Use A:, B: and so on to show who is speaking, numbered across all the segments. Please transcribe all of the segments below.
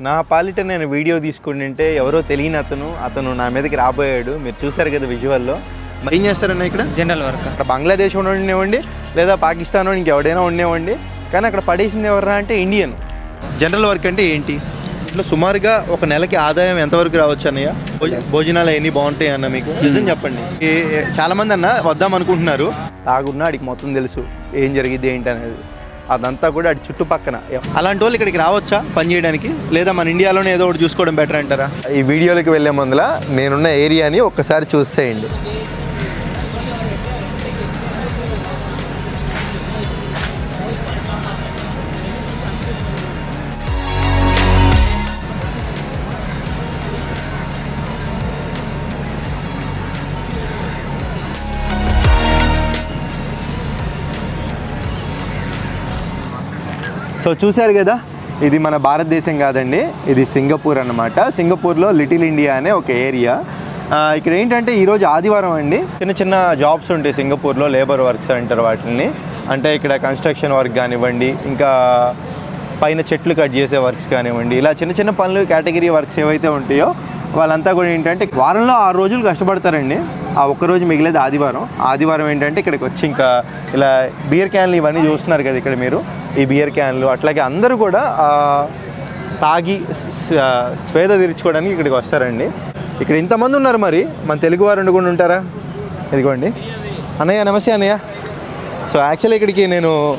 A: నా పాలిట నేను వీడియో తీసుకుంటుంటే ఎవరో తెలియని అతను అతను నా మీదకి రాబోయాడు. మీరు చూసారు కదా విజువల్లో. మరి ఏం చేస్తారన్న ఇక్కడ?
B: General work.
A: అక్కడ బంగ్లాదేశ్ ఉండనివ్వండి లేదా పాకిస్తాన్ ఇంకెవడైనా ఉండేవండి కానీ అక్కడ పడేసింది ఎవరా అంటే ఇండియన్. జనరల్ వర్క్ అంటే ఏంటి? ఇట్లా సుమారుగా ఒక నెలకి ఆదాయం ఎంతవరకు రావచ్చు అన్నయ్య? భోజ- భోజనాలు ఎన్ని బాగుంటాయి అన్న మీకు? నిజం చెప్పండి. చాలా మంది అన్న వద్దాం అనుకుంటున్నారు. తాగున్నా అడికి మొత్తం తెలుసు. ఏం జరిగింది ఏంటి అనేది. అదంతా కూడా అటు చుట్టుపక్కన. అలాంటి వాళ్ళు ఇక్కడికి రావచ్చా పని చేయడానికి? లేదా మన ఇండియాలోనే ఏదో ఒకటి చూసుకోవడం బెటర్ అంటారా? ఈ వీడియోలోకి వెళ్ళే ముందుల నేనున్న ఏరియాని ఒక్కసారి చూసేయండి. సో చూశారు కదా ఇది మన భారతదేశం కాదండి ఇది సింగపూర్ అన్నమాట. సింగపూర్లో లిటిల్ ఇండియా అనే ఒక ఏరియా. ఇక్కడ ఏంటంటే ఈరోజు ఆదివారం అండి చిన్న చిన్న జాబ్స్ ఉంటాయి సింగపూర్లో లేబర్ వర్క్స్ అంటారు వాటిని. అంటే ఇక్కడ కన్స్ట్రక్షన్ వర్క్ కానివ్వండి ఇంకా పైన చెట్లు కట్ చేసే వర్క్స్ కానివ్వండి ఇలా చిన్న చిన్న పనులు కేటగిరీ వర్క్స్ ఏవైతే ఉంటాయో వాళ్ళంతా కూడా ఏంటంటే వారంలో ఆరు రోజులు కష్టపడతారండి. ఆ ఒక్క రోజు మిగిలేదు ఆదివారం. ఆదివారం ఏంటంటే ఇక్కడికి వచ్చి ఇంకా ఇలా బీర్ క్యాన్లు ఇవన్నీ చూస్తున్నారు కదా ఇక్కడ మీరు. ఈ బియర్ క్యాన్లు అట్లాగే అందరూ కూడా ఆ, తాగి స్వ- స్వేద తీర్చుకోవడానికి ఇక్కడికి వస్తారండి. ఇక్కడ ఇంతమంది ఉన్నారు మరి. మన తెలుగు వారు కూడా ఉంటారా? ఇదిగోండి. అన్నయ్య నమస్తే అన్నయ్య. సో యాక్చువల్లీ ఇక్కడికి నేను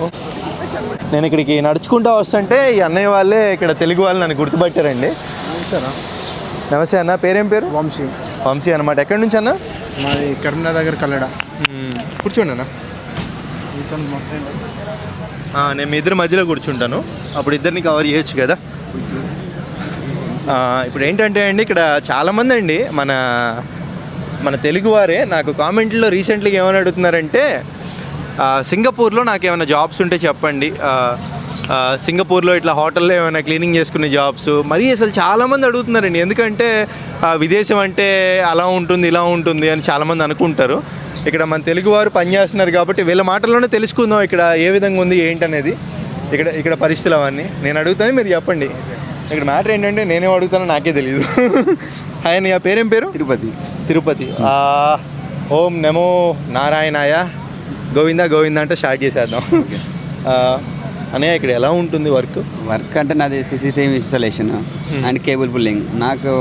A: నేను ఇక్కడికి నడుచుకుంటూ వస్తుంటే ఈ అన్నయ్య వాళ్ళే ఇక్కడ తెలుగు వాళ్ళు నన్ను గుర్తుపట్టారండి. నమస్తే అన్న. పేరేం పేరు?
C: వంశీ.
A: వంశీ అనమాట ఎక్కడి నుంచి అన్న?
C: మాది కరీంనగర్ దగ్గర కల్లడ
A: కూర్చోండి అన్న. నేను మీ మధ్యలో కూర్చుంటాను. అప్పుడు ఇద్దరిని కవర్ చేయొచ్చు కదా. ఇప్పుడు ఏంటంటే అండి ఇక్కడ చాలామంది అండి మన మన తెలుగువారే నాకు కామెంట్లో రీసెంట్లీగా ఏమని అడుగుతున్నారంటే సింగపూర్లో నాకు ఏమైనా జాబ్స్ ఉంటే చెప్పండి. సింగపూర్లో ఇట్లా హోటల్లో ఏమైనా క్లీనింగ్ చేసుకునే జాబ్స్ మరీ అసలు చాలామంది అడుగుతున్నారండి. ఎందుకంటే విదేశం అంటే అలా ఉంటుంది ఇలా ఉంటుంది అని చాలామంది అనుకుంటారు. ఇక్కడ మన తెలుగువారు పనిచేస్తున్నారు కాబట్టి వీళ్ళ మాటల్లోనే తెలుసుకుందాం ఇక్కడ ఏ విధంగా ఉంది ఏంటనేది. ఇక్కడ ఇక్కడ పరిస్థితులు అవన్నీ. నేను అడుగుతాను మీరు చెప్పండి. ఇక్కడ మ్యాటర్ ఏంటంటే నేనేం అడుగుతానో నాకే తెలియదు హాయ్ నీ పేరేం పేరు?
C: తిరుపతి.
A: తిరుపతి. ఓం నమో నారాయణాయ. గోవింద గోవింద అంటే స్టార్ట్ చేసేద్దాం. అన్నయ్య ఇక్కడ ఎలా ఉంటుంది వర్క్
D: వర్క్ అంటే నాది CCTV installation and cable pulling నాకు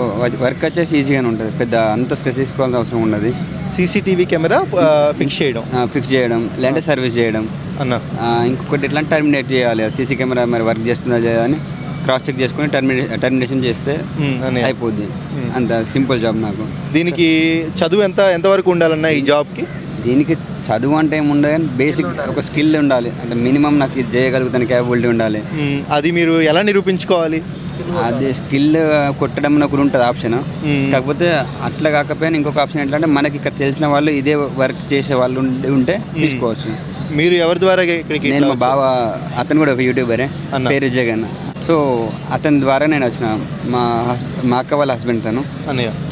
D: వర్క్ వచ్చేసి ఈజీగానే ఉంటుంది. పెద్ద అంత స్ట్రెస్ తీసుకోవాల్సిన అవసరం ఉండదు.
A: సీసీటీవీ కెమెరా ఫిక్స్ చేయడం.
D: ఫిక్స్ చేయడం లేదంటే సర్వీస్ చేయడం.
A: అన్న.
D: ఇంకొకటి ఎట్లా టర్మినేట్ చేయాలి. సీసీ కెమెరా మరి వర్క్ చేస్తుందా లేదా అని క్రాస్ చెక్ చేసుకుని టర్మినే టర్మినేషన్ చేస్తే
A: అన్నయ్య.
D: అయిపోద్ది. అంత సింపుల్ జాబ్ నాకు.
A: దీనికి చదువు ఎంత ఎంతవరకు ఉండాలన్న ఈ జాబ్కి
D: దీనికి చదువు అంటే ఏముండదు కానీ బేసిక్ ఒక స్కిల్ ఉండాలి. అంటే మినిమం నాకు ఇది చేయగలుగుతాను క్యాపబిలిటీ ఉండాలి.
A: అది మీరు ఎలా నిరూపించుకోవాలి?
D: అది స్కిల్ కొట్టడం ఒకటి ఉంటుంది ఆప్షన్. కాకపోతే అట్లా కాకపోయినా ఇంకొక ఆప్షన్ ఏంటంటే మనకి ఇక్కడ తెలిసిన వాళ్ళు ఇదే వర్క్ చేసే వాళ్ళు ఉండి- ఉంటే తీసుకోవచ్చు.
A: మీరు ఎవరి ద్వారా ఇక్కడికి
D: నేను మా బావ అతను కూడా ఒక యూట్యూబరే
A: అన్న.
D: పేరు జగన్. సో అతని ద్వారా నేను వచ్చిన మా హస్ మా అక్క వాళ్ళ హస్బెండ్ తను.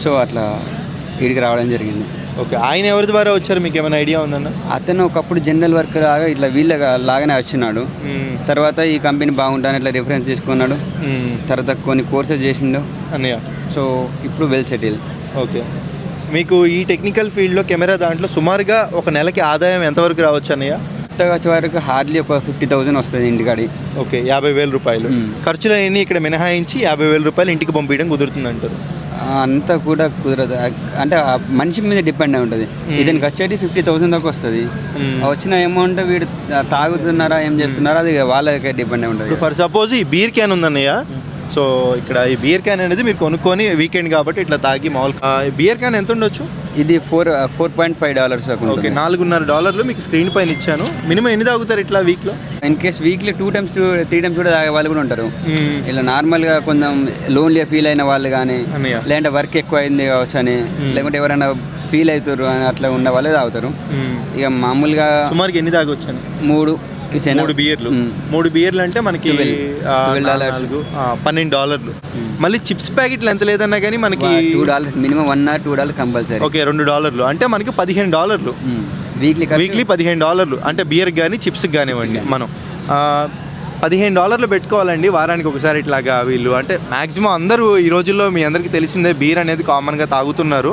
D: సో అట్లా ఇడికి రావడం జరిగింది.
A: ఓకే ఆయన ఎవరి ద్వారా వచ్చారు? మీకు ఏమైనా ఐడియా ఉందన్న?
D: అతను ఒకప్పుడు జనరల్ వర్క్ లాగా ఇట్లా వీళ్ళ లాగానే వచ్చినాడు. తర్వాత ఈ కంపెనీ బాగుంటాను ఇట్లా రిఫరెన్స్ తీసుకున్నాడు. తర్వాత కొన్ని కోర్సెస్ చేసిండు.
A: అన్నయ్య?
D: సో ఇప్పుడు వెల్ సెటిల్
A: ఓకే. మీకు ఈ టెక్నికల్ ఫీల్డ్లో కెమెరా దాంట్లో సుమారుగా ఒక నెలకి ఆదాయం ఎంతవరకు రావచ్చు అన్నయ్య?
D: కొత్తగా వచ్చే వరకు హార్డ్లీ ఒక ఫిఫ్టీ థౌసండ్ వస్తుంది ఇంటికాడి.
A: ఓకే యాభై వేల రూపాయలు.
D: మ్మ్.
A: ఖర్చులు అన్నీ ఇక్కడ మినహాయించి యాభై వేల రూపాయలు ఇంటికి పంపించడం కుదురుతుంది అంటారు
D: అంతా కూడా కుదరదు. అంటే మనిషి మీద డిపెండ్ అయి ఉంటుంది. ఇతనికి వచ్చేటి ఫిఫ్టీ థౌసండ్ దాకా వస్తుంది. వచ్చిన అమౌంట్ వీడు తాగుతున్నారా ఏం చేస్తున్నారా అది వాళ్ళకే డిపెండ్ అయి ఉంటుంది.
A: ఫర్ సపోజ్ ఈ బీర్ క్యాన్ ఉందన్నయ్య సో ఇక్కడ ఈ బీర్ క్యాన్ అనేది మీరు కొనుక్కొని వీకెండ్ కాబట్టి ఇట్లా తాగి మామూలు ఆ, ఈ బీర్ క్యాన్ ఎంత ఉండొచ్చు?
D: ఇది four four point five dollars
A: okay నాలుగున్నర డాలర్లు మీకు స్క్రీన్ పైన ఇచ్చాను. మినిమం ఎన్ని తాగుతారు ఇట్లా వీక్లో
D: in case weekly two times three times కూడా తాగే వాళ్ళు కూడా ఉంటారు. ఇలా నార్మల్గా కొంచెం లోన్లీగా ఫీల్ అయిన వాళ్ళు కానీ లేదంటే వర్క్ ఎక్కువ అయింది కావచ్చు అని లేకుంటే ఎవరైనా ఫీల్ అవుతారు అని అట్లా ఉన్న వాళ్ళే తాగుతారు. ఇక మామూలుగా
A: సుమారుగా ఎన్ని తాగొచ్చాను?
D: మూడు.
A: మూడు బియర్లు. మూడు బియర్లు అంటే మనకి. నాలుగు, పన్నెండు డాలర్లు. మళ్ళీ చిప్స్ ప్యాకెట్లు ఎంత లేదన్నా కానీ మనకి
D: two dollars minimum one or two dollar compulsory.
A: Okay రెండు డాలర్లు. అంటే మనకి పదిహేను డాలర్లు.
D: వీక్లీ
A: వీక్లీ పదిహేను డాలర్లు. అంటే బియర్ కానీ చిప్స్కి కానివ్వండి మనం. పదిహేను డాలర్లు పెట్టుకోవాలండి. వారానికి ఒకసారి ఇట్లాగా వీళ్ళు. అంటే మ్యాక్సిమం అందరూ ఈ రోజుల్లో మీ అందరికీ తెలిసిందే బీర్ అనేది కామన్గా తాగుతున్నారు.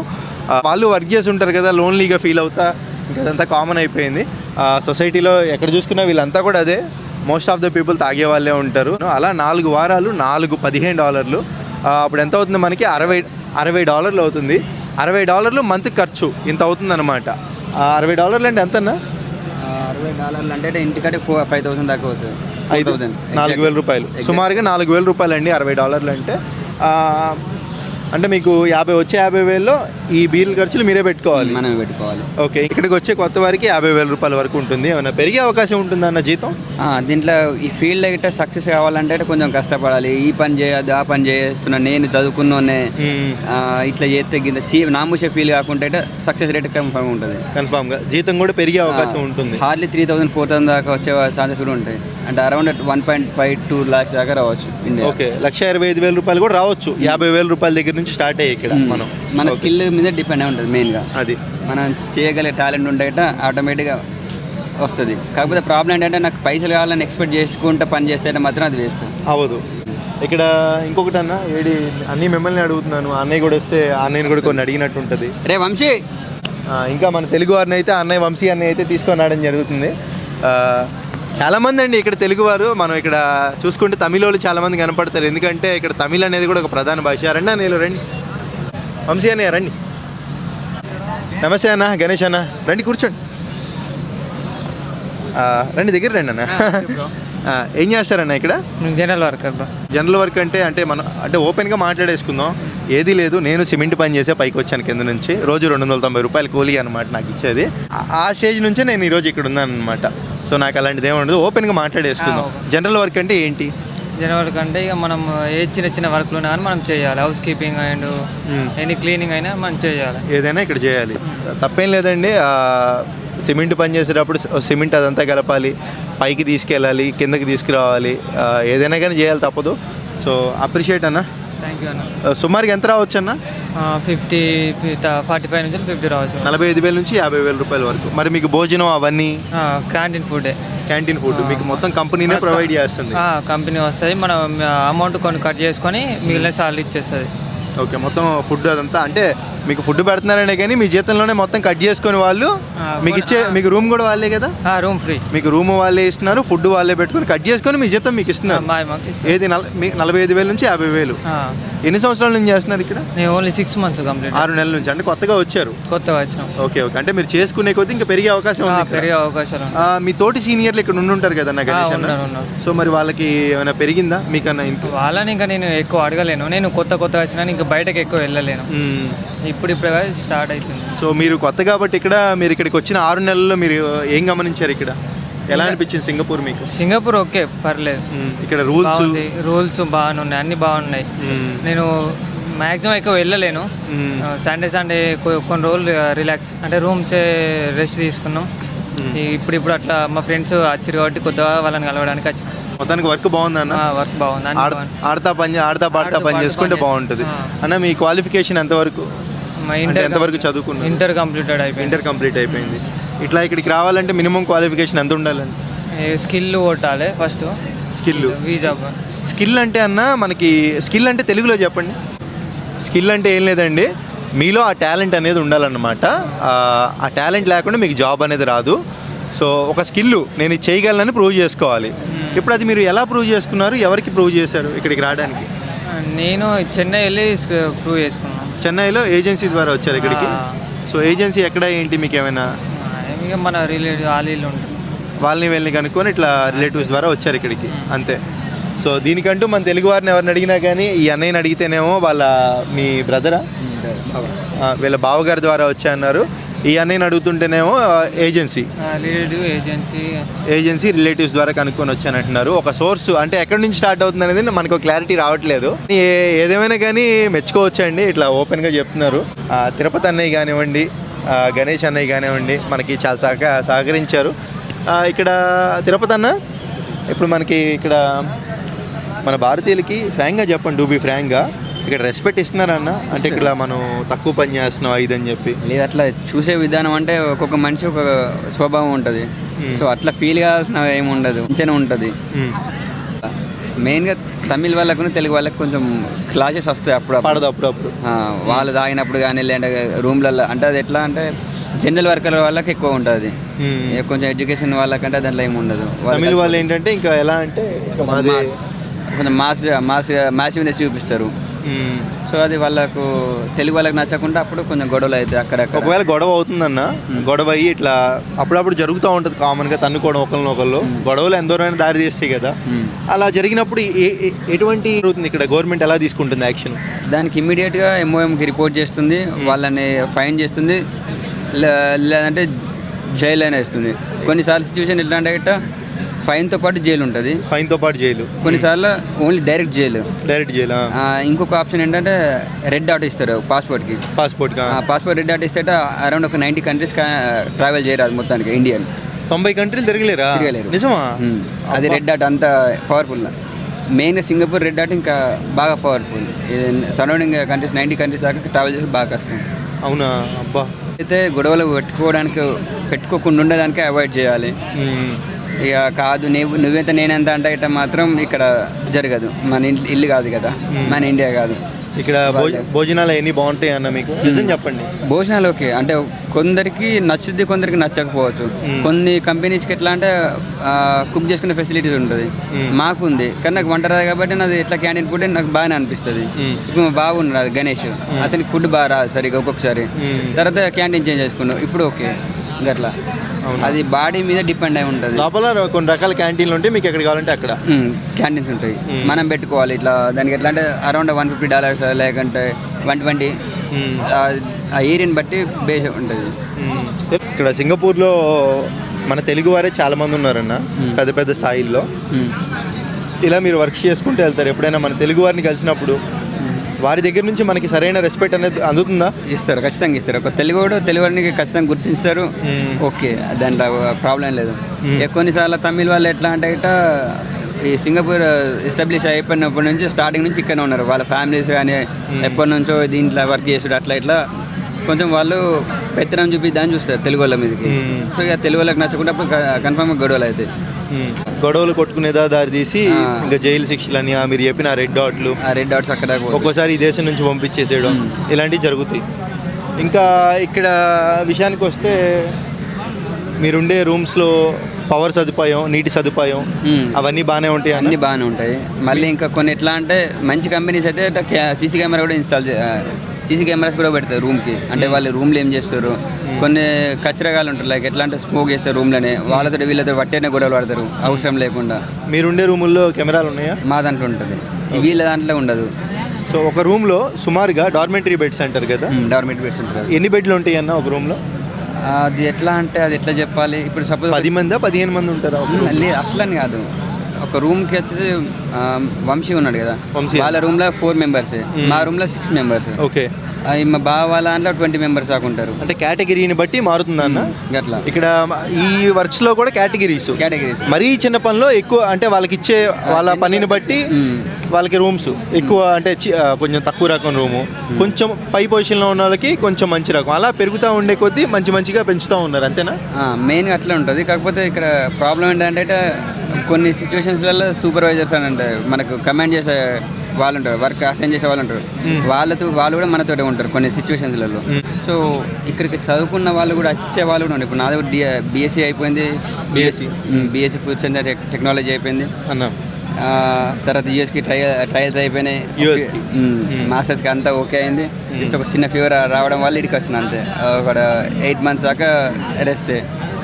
A: వాళ్ళు వర్క్ చేసి ఉంటారు కదా లోన్లీగా ఫీల్ అవుతా. అదంతా కామన్ అయిపోయింది. సొసైటీలో ఎక్కడ చూసుకున్నా వీళ్ళంతా కూడా అదే. మోస్ట్ ఆఫ్ ద పీపుల్ తాగే వాళ్ళే ఉంటారు. అలా నాలుగు వారాలు నాలుగు పదిహేను డాలర్లు. అప్పుడు ఎంత అవుతుంది మనకి? అరవై అరవై డాలర్లు అవుతుంది. అరవై డాలర్లు మంత్ ఖర్చు. ఇంత అవుతుంది అనమాట అరవై డాలర్లు అంటే ఎంతన్నా?
D: అరవై డాలర్లు అంటే ఇంటికంటే ఫోర్ ఫైవ్ థౌసండ్ దాకా అవుతుంది. ఫైవ్
A: ఐదు
D: థౌసండ్
A: నాలుగు వేల రూపాయలు. సుమారుగా నాలుగు వేల రూపాయలు అండి అరవై డాలర్లు అంటే. అంటే మీకు యాభై వచ్చే యాభై వేల్లో ఈ బీర్ల ఖర్చులు మీరే పెట్టుకోవాలి.
D: మనమే పెట్టుకోవాలి.
A: ఓకే ఇక్కడికి వచ్చే కొత్త వారికి యాభై వేల రూపాయల వరకు ఉంటుంది. ఏమైనా పెరిగే అవకాశం ఉంటుందా అన్న జీతం?
D: ఆ, దీంట్లో ఈ ఫీల్డ్ గిట్ట సక్సెస్ కావాలంటే కొంచెం కష్టపడాలి. ఈ పని చేయద్దు ఆ పని చేస్తున్నా నేను చదువుకున్నోనే ఇట్లా చేస్తే గింత చీ నామూసే ఫీల్ కాకుండా సక్సెస్ రేట్ కన్ఫర్మ్ ఉంటుంది.
A: కన్ఫామ్గా జీతం కూడా పెరిగే అవకాశం ఉంటుంది.
D: Hardly three thousand four thousand దాకా వచ్చే ఛాన్సెస్ కూడా ఉంటాయి. అంటే around one point five two lakhs దాకా రావచ్చు
A: ఓకే లక్ష ఇరవై ఐదు వేల రూపాయలు కూడా రావచ్చు. యాభై వేల రూపాయల దగ్గర నుంచి స్టార్ట్ అయ్యి ఇక్కడ మనం.
D: మన స్కిల్ మీద డిపెండ్ అయి ఉంటుంది మెయిన్గా
A: అది.
D: మనం చేయగలిగే టాలెంట్ ఉంటే ఆటోమేటిక్గా వస్తుంది. కాకపోతే ప్రాబ్లం ఏంటంటే నాకు పైసలు కావాలని ఎక్స్పెక్ట్ చేసుకుంటే పని చేస్తే మాత్రం అది వేస్ట్
A: అవ్వదు ఇక్కడ ఇంకొకటి అన్న ఏడి అన్నీ మిమ్మల్ని అడుగుతున్నాను. అన్నయ్య కూడా వస్తే అన్నయ్యని కూడా కొన్ని అడిగినట్టు ఉంటుంది.
D: రే వంశీ!
A: ఇంకా మన తెలుగు వారిని అయితే అన్నయ్య వంశీ అన్నయ్య అయితే తీసుకొని రావడం జరుగుతుంది. చాలామంది అండి ఇక్కడ తెలుగువారు. మనం ఇక్కడ చూసుకుంటే తమిళ వాళ్ళు చాలామంది కనపడతారు. ఎందుకంటే ఇక్కడ తమిళ్ అనేది కూడా ఒక ప్రధాన భాష. రండి అన్నయ్యలు రండి. వంశీ అన్నయ్య రండి. నమస్తే అన్న గణేష్ అన్న. రండి కూర్చోండి. రండి దగ్గర రండి అన్న. ఏం చేస్తారన్న ఇక్కడ?
C: General worker bro.
A: General work అంటే అంటే మనం అంటే ఓపెన్గా మాట్లాడేసుకుందాం. ఏది లేదు నేను సిమెంట్ పని చేసే పైకి వచ్చాను కింద నుంచి. రోజు రెండు వందల తొంభై రూపాయలు కూలీ అనమాట నాకు ఇచ్చేది. ఆ- స్టేజ్ నుంచే నేను ఈరోజు ఇక్కడ ఉన్నాను అనమాట సో నాకు అలాంటిది ఏమి ఉండదు. ఓపెన్గా మాట్లాడేసుకుందాం. జనరల్ వర్క్ అంటే ఏంటి?
B: జనరల్ వర్క్ అంటే ఇక మనం ఏ చిన్న చిన్న వర్క్లు ఉన్నా కానీ మనం చేయాలి. Housekeeping and any cleaning అయినా మనం చేయాలి.
A: ఏదైనా ఇక్కడ చేయాలి. తప్పేం లేదండి సిమెంట్ పని చేసేటప్పుడు సిమెంట్ అదంతా కలపాలి. పైకి తీసుకెళ్ళాలి కిందకి తీసుకురావాలి. ఏదైనా కానీ చేయాలి తప్పదు. సో అప్రిషియేట్ అన్న.
B: థ్యాంక్ యూ అన్న.
A: సుమారుగా ఎంత రావచ్చు అన్న?
B: ఫిఫ్టీ ఫార్టీ ఫైవ్ నుంచి ఫిఫ్టీ రావచ్చు.
A: నలభై ఐదు వేల నుంచి యాభై వేల రూపాయల వరకు. మరి మీకు భోజనం అవన్నీ?
B: క్యాంటీన్ ఫుడ్
A: క్యాంటీన్ ఫుడ్ మీకు మొత్తం కంపెనీనే ప్రొవైడ్ చేస్తుంది.
B: కంపెనీ వస్తుంది. మనం అమౌంట్ కొన్ని కట్ చేసుకొని మిగిలిన సాలరీ ఇచ్చేస్తుంది.
A: ఓకే మొత్తం ఫుడ్ అదంతా. అంటే మీకు ఫుడ్ పెడుతున్నారనే కానీ మీ జీతంలోనే మొత్తం కట్ చేసుకొని వాళ్ళు మీకు ఇచ్చే మీకు రూమ్ కూడా వాళ్ళే కదా?
B: Room free.
A: మీకు రూమ్ వాళ్ళే ఇస్తున్నారు ఫుడ్ వాళ్ళే పెట్టుకొని కట్ చేసుకొని మీ జీతం మీకు ఇస్తున్నారు. ఏది నలభై ఐదు వేల నుంచి యాభై వేలు. ఎన్ని సంవత్సరాల నుంచి చేస్తున్నారు ఇక్కడ?
B: Only six months complete.
A: ఆరు నెలల నుంచి అంటే కొత్తగా వచ్చారు.
B: కొత్తగా వచ్చినాం.
A: Okay okay. అంటే మీరు చేసుకునే కొద్దీ ఇంకా పెరిగే అవకాశం ఉంది.
B: పెరిగే అవకాశాలు
A: మీ తోటి సీనియర్లు ఇక్కడ ఉండి ఉంటారు కదా నాకు సో మరి వాళ్ళకి ఏమైనా పెరిగిందా? మీకన్నా ఇంత
B: వాళ్ళని ఇంకా నేను ఎక్కువ అడగలేను. నేను కొత్త కొత్తగా వచ్చినా ఇంకా బయటకు ఎక్కువ వెళ్ళలేను. ఇప్పుడు ఇప్పుడు స్టార్ట్ అవుతుంది.
A: సో మీరు కొత్త కాబట్టి ఇక్కడ మీరు ఇక్కడికి వచ్చిన ఆరు నెలల్లో మీరు ఏం గమనించారు ఇక్కడ? ఎలా అనిపించింది సింగపూర్ మీకు?
B: సింగపూర్ ఓకే పర్లేదు.
A: ఇక్కడ రూల్స్?
B: రూల్స్ బాగున్నాయి అన్ని బాగున్నాయి. నేను మ్యాక్సిమం ఎక్కువ వెళ్ళలేను. సండే సండే కొన్ని రోజులు రిలాక్స్ అంటే రూమ్స్ రెస్ట్ తీసుకున్నాం. ఇప్పుడు ఇప్పుడు అట్లా మా ఫ్రెండ్స్ వచ్చారు కాబట్టి కొత్తగా వాళ్ళని కలవడానికి వచ్చి
A: మొత్తానికి వర్క్ బాగుందన్న
B: వర్క్ బాగుంది. అన్ని
A: ఆడ-
B: బాగుంది.
A: ఆడతా పని ఆడతా పాడతా పని చేసుకుంటే బాగుంటుంది. అన్న మీ క్వాలిఫికేషన్ ఎంతవరకు? ఎంతవరకు చదువుకున్నారు?
B: ఇంటర్ కంప్లీటెడ్ అయిపోయింది.
A: ఇంటర్ కంప్లీట్ అయిపోయింది. ఇట్లా ఇక్కడికి రావాలంటే మినిమం క్వాలిఫికేషన్ ఎంత ఉండాలండి?
B: స్కిల్ కొట్టాలి ఫస్ట్.
A: స్కిల్. స్కిల్ అంటే అన్న మనకి స్కిల్ అంటే తెలుగులో చెప్పండి. స్కిల్ అంటే ఏం లేదండి. మీలో ఆ టాలెంట్ అనేది ఉండాలన్నమాట. ఆ, టాలెంట్ లేకుండా మీకు జాబ్ అనేది రాదు. సో ఒక స్కిల్ నేను చేయగలనని ప్రూవ్ చేసుకోవాలి. ఇప్పుడు అది మీరు ఎలా ప్రూవ్ చేసుకున్నారు? ఎవరికి ప్రూవ్ చేశారు ఇక్కడికి రావడానికి?
B: నేను చెన్నై వెళ్ళి ప్రూవ్ చేసుకున్నాను.
A: చెన్నైలో ఏజెన్సీ ద్వారా వచ్చారు ఇక్కడికి. సో ఏజెన్సీ ఎక్కడ ఏంటి మీకు ఏమైనా?
B: ఇక మన రిలేటివ్ ఆలీలు ఉంటుంది.
A: వాళ్ళని వెళ్ళి కనుక్కొని ఇట్లా రిలేటివ్స్ ద్వారా వచ్చారు ఇక్కడికి. అంతే. సో దీనికంటూ మన తెలుగు వారిని ఎవరిని అడిగినా కానీ ఈ అన్నయ్యని అడిగితేనేమో వాళ్ళ మీ బ్రదరా వీళ్ళ బావగారి ద్వారా వచ్చా అన్నారు. అన్నయ్యని అడుగుతుంటేనేమో agency
B: relative agency
A: agency relatives ద్వారా కనుక్కొని వచ్చానంటున్నారు ఒక సోర్స్ అంటే ఎక్కడి నుంచి స్టార్ట్ అవుతుంది అనేది మనకు క్లారిటీ రావట్లేదు. ఏదేమైనా కానీ మెచ్చుకోవచ్చండి ఇట్లా ఓపెన్గా చెప్తున్నారు. తిరుపతి అన్నయ్య కానివ్వండి గణేష్ అన్నయ్య కానివ్వండి మనకి చాలా సహక సహకరించారు. ఇక్కడ తిరుపతి అన్న ఇప్పుడు మనకి ఇక్కడ మన భారతీయులకి ఫ్రాంక్గా చెప్పండి బీ ఫ్రాంక్గా ఇక్కడ రెస్పెక్ట్ ఇస్తున్నారన్న. అంటే ఇక్కడ మనం తక్కువ పని చేస్తున్నాం ఇది అని చెప్పి.
D: లేదు అట్లా చూసే విధానం అంటే ఒక్కొక్క మనిషి ఒక స్వభావం ఉంటుంది. సో అట్లా ఫీల్ కావాల్సిన ఏమి ఉండదు. మంచిగానే ఉంటుంది. మెయిన్గా తమిళ వాళ్ళకు తెలుగు వాళ్ళకి కొంచెం క్లాసెస్ వస్తాయి అప్పుడు
A: పడదు అప్పుడప్పుడు.
D: వాళ్ళు తాగినప్పుడు కానీ లేదంటే రూమ్లలో అంటే అది ఎట్లా అంటే జనరల్ వర్కర్ వాళ్ళకి ఎక్కువ ఉంటుంది. ఇక కొంచెం ఎడ్యుకేషన్ వాళ్ళకంటే దాంట్లో ఏమి ఉండదు.
A: తమిళ వాళ్ళు ఏంటంటే ఇంకా ఎలా అంటే
D: మాస్ కొంచెం మాస్ మాస్ మాసివ్నెస్ చూపిస్తారు. సో అది వాళ్ళకు తెలుగు వాళ్ళకి నచ్చకుండా అప్పుడు కొంచెం గొడవలు అవుతాయి అక్కడక్కడ.
A: ఒకవేళ గొడవ అవుతుందన్న గొడవ అయ్యి ఇట్లా అప్పుడప్పుడు జరుగుతూ ఉంటుంది కామన్గా తన్నుకోవడం ఒకరిని ఒకళ్ళు. గొడవలు ఎందరైనా దారి తీస్తాయి కదా. అలా జరిగినప్పుడు ఎటువంటి జరుగుతుంది ఇక్కడ? గవర్నమెంట్ ఎలా తీసుకుంటుంది యాక్షన్?
D: దానికి ఇమ్మీడియట్గా ఎంఓఎంకి రిపోర్ట్ చేస్తుంది వాళ్ళని ఫైన్ చేస్తుంది లేదంటే జైలు అయినా వేస్తుంది. కొన్నిసార్లు సిచ్యువేషన్ ఎట్లా అంటే ఫైన్తో పాటు జైలు ఉంటుంది.
A: ఫైన్తో పాటు జైలు.
D: కొన్నిసార్లు only direct jail.
A: Direct jail?
D: ఆ, ఇంకొక ఆప్షన్ ఏంటంటే రెడ్ డాట్ ఇస్తారు పాస్పోర్ట్కి.
A: పాస్పోర్ట్
D: ఆ పాస్పోర్ట్ రెడ్ డాట్ ఇస్తే అరౌండ్ ఒక నైంటీ కంట్రీస్ ట్రావెల్ చేయరాదు మొత్తానికి ఇండియన్.
A: తొంభై కంట్రీలు తిరగలేరా?
D: తిరగలేరు.
A: నిజమా?
D: అది రెడ్ డాట్ అంత powerful main Singapore red dot ఇంకా బాగా powerful surrounding countries ninety countries దాకా ట్రావెల్ చేసి బాగా కష్టం.
A: అవునా? అబ్బా.
D: అయితే గొడవలు పెట్టుకోవడానికి పెట్టుకోకుండా ఉండడానికి అవాయిడ్ చేయాలి. ఇక కాదు నువ్వు నువ్వెంత నేనెంత అంటే ఇట్లా మాత్రం ఇక్కడ జరగదు. మన ఇంట్లో ఇల్లు కాదు కదా. మన ఇండియా కాదు.
A: ఇక్కడ భోజ భోజనాలు ఎన్ని బాగుంటాయి అన్న మీకు? నిజం చెప్పండి.
D: భోజనాలు ఓకే. అంటే కొందరికి నచ్చుద్ది కొందరికి నచ్చకపోవచ్చు. కొన్ని కంపెనీస్కి ఎట్లా అంటే కుక్ చేసుకునే ఫెసిలిటీస్ ఉంటుంది. మాకు ఉంది కానీ నాకు వంట రాదు కాబట్టి నాది ఎట్లా క్యాంటీన్ ఫుడ్ నాకు బాగానే అనిపిస్తుంది. ఇప్పుడు మా బాబు ఉన్నాడు గణేష్. అతనికి ఫుడ్ బాగా రాదు సరిగా ఒక్కొక్కసారి. తర్వాత క్యాంటీన్ చేంజ్ చేసుకున్నాం. ఇప్పుడు ఓకే. గట్లా అది బాడీ మీద డిపెండ్ అయి ఉంటుంది.
A: లోపల కొన్ని రకాల క్యాంటీన్లు ఉంటాయి మీకు ఎక్కడ కావాలంటే అక్కడ.
D: క్యాంటీన్స్ ఉంటాయి. మనం పెట్టుకోవాలి. ఇట్లా దానికి ఎట్లా అంటే అరౌండ్ వన్ ఫిఫ్టీ డాలర్స్ లేకంటే వన్ ట్వంటీ ఆ ఏరియాని బట్టి బేస్ ఉంటుంది.
A: ఇక్కడ సింగపూర్లో మన తెలుగు వారే చాలా మంది ఉన్నారన్న పెద్ద పెద్ద స్థాయిల్లో. ఇలా మీరు వర్క్ చేసుకుంటూ వెళ్తారు ఎప్పుడైనా మన తెలుగు వారిని కలిసినప్పుడు? వారి దగ్గర నుంచి మనకి సరైన రెస్పెక్ట్ అనేది అందుతుందా?
D: ఇస్తారు ఖచ్చితంగా ఇస్తారు. ఒక తెలుగుడు తెలుగుడికి ఖచ్చితంగా గుర్తిస్తారు ఓకే దాంట్లో ప్రాబ్లం లేదు. కొన్నిసార్లు తమిళ వాళ్ళు ఎట్లా అంటే ఇట ఈ సింగపూర్ ఎస్టాబ్లిష్ అయిపోయినప్పటి నుంచి స్టార్టింగ్ నుంచి ఇక్కడనే ఉన్నారు. వాళ్ళ ఫ్యామిలీస్ కానీ ఎప్పటి నుంచో దీంట్లో వర్క్ చేసుడు అట్లా ఇట్లా కొంచెం వాళ్ళు పెత్తనం చూపి దాన్ని చూస్తారు తెలుగు వాళ్ళ మీదకి సో ఇక తెలుగు వాళ్ళకి నచ్చకుండా కన్ఫర్మ్గా గొడవలు అవుతాయి.
A: గొడవలు కొట్టుకునేదా దారి తీసి ఇంకా జైలు శిక్షలని ఆ మీరు చెప్పిన ఆ రెడ్ డాట్లు
D: ఆ రెడ్ డాట్స్ అక్కడ.
A: ఒక్కోసారి ఈ దేశం నుంచి పంపించేసేయడం ఇలాంటివి జరుగుతాయి. ఇంకా ఇక్కడ విషయానికి వస్తే మీరుండే రూమ్స్లో పవర్ సదుపాయం నీటి సదుపాయం. అవన్నీ బాగానే ఉంటాయి?
D: అన్ని బాగానే ఉంటాయి. మళ్ళీ ఇంకా కొన్ని ఎట్లా అంటే మంచి కంపెనీస్ అయితే సీసీ కెమెరా కూడా ఇన్స్టాల్ సీసీ కెమెరాస్ కూడా పెడతారు రూమ్కి. అంటే వాళ్ళు రూమ్లో ఏం చేస్తారు? కొన్ని కచ్చరగాలు ఉంటారు. లైక్ ఎట్లా అంటే స్మోక్ చేస్తారు రూమ్లోనే వాళ్ళతో వీళ్ళతో పట్టేనే గొడవలు పడతారు. అవసరం లేకుండా.
A: మీరుండే రూముల్లో కెమెరాలు ఉన్నాయా?
D: మా దాంట్లో ఉంటుంది. వీళ్ళ దాంట్లో ఉండదు.
A: సో ఒక రూమ్లో సుమారుగా డార్మెంటరీ బెడ్స్ అంటారు కదా?
D: డవర్మెంట్ బెడ్స్ ఉంటుంది
A: ఎన్ని బెడ్లు ఉంటాయి అన్న ఒక రూమ్లో?
D: అది ఎట్లా అంటే అది ఎట్లా చెప్పాలి? ఇప్పుడు సపోజ్
A: పది మందా? పదిహేను మంది ఉంటారా?
D: లేదు అట్లని కాదు. ఒక రూమ్కి వచ్చి వంశీ ఉన్నాడు కదా.
A: వంశీ.
D: వాళ్ళ రూమ్లో ఫోర్ మెంబర్స్ మా రూమ్లో సిక్స్ మెంబర్స్
A: ఓకే.
D: మా బావ వాళ్ళ దాంట్లో ట్వంటీ మెంబర్స్ దాకా ఉంటారు.
A: అంటే కేటగిరీని బట్టి మారుతుందా అన్న?
D: గట్లా.
A: ఇక్కడ ఈ వర్క్స్లో కూడా కేటగిరీస్
D: కేటగిరీస్
A: మరీ చిన్న పనిలో ఎక్కువ అంటే వాళ్ళకి ఇచ్చే వాళ్ళ పనిని బట్టి వాళ్ళకి రూమ్స్ ఎక్కువ అంటే కొంచెం తక్కువ రకం రూము కొంచెం పై పొజిషన్లో ఉన్న వాళ్ళకి కొంచెం మంచి రకం. అలా పెరుగుతూ ఉండే కొద్దీ మంచి మంచిగా పెంచుతూ ఉన్నారు అంతేనా?
D: మెయిన్గా అట్లా ఉంటుంది. కాకపోతే ఇక్కడ ప్రాబ్లం ఏంటంటే కొన్ని సిచ్యువేషన్స్లలో సూపర్వైజర్స్ అని ఉంటారు మనకు కమాండ్ చేసే వాళ్ళు ఉంటారు వర్క్ అసైన్ చేసే వాళ్ళు ఉంటారు. వాళ్ళతో వాళ్ళు కూడా మనతోటే ఉంటారు కొన్ని సిచ్యువేషన్స్లలో సో ఇక్కడికి చదువుకున్న వాళ్ళు కూడా వచ్చే వాళ్ళు కూడా ఉన్నారు ఇప్పుడు నాది బీఎస్సీ అయిపోయింది. BSc BSc food centre technology అయిపోయింది.
A: అన్న.
D: తర్వాత యూఎస్కి ట్రయల్ ట్రయల్స్ అయిపోయినాయి.
A: US కి.
D: మాస్టర్స్కి అంతా ఓకే అయింది. జస్ట్ ఒక చిన్న ఫీవర్ రావడం వల్ల ఇక్కడికి వచ్చిన అంతే. ఒక ఎయిట్ మంత్స్ దాకా రెస్ట్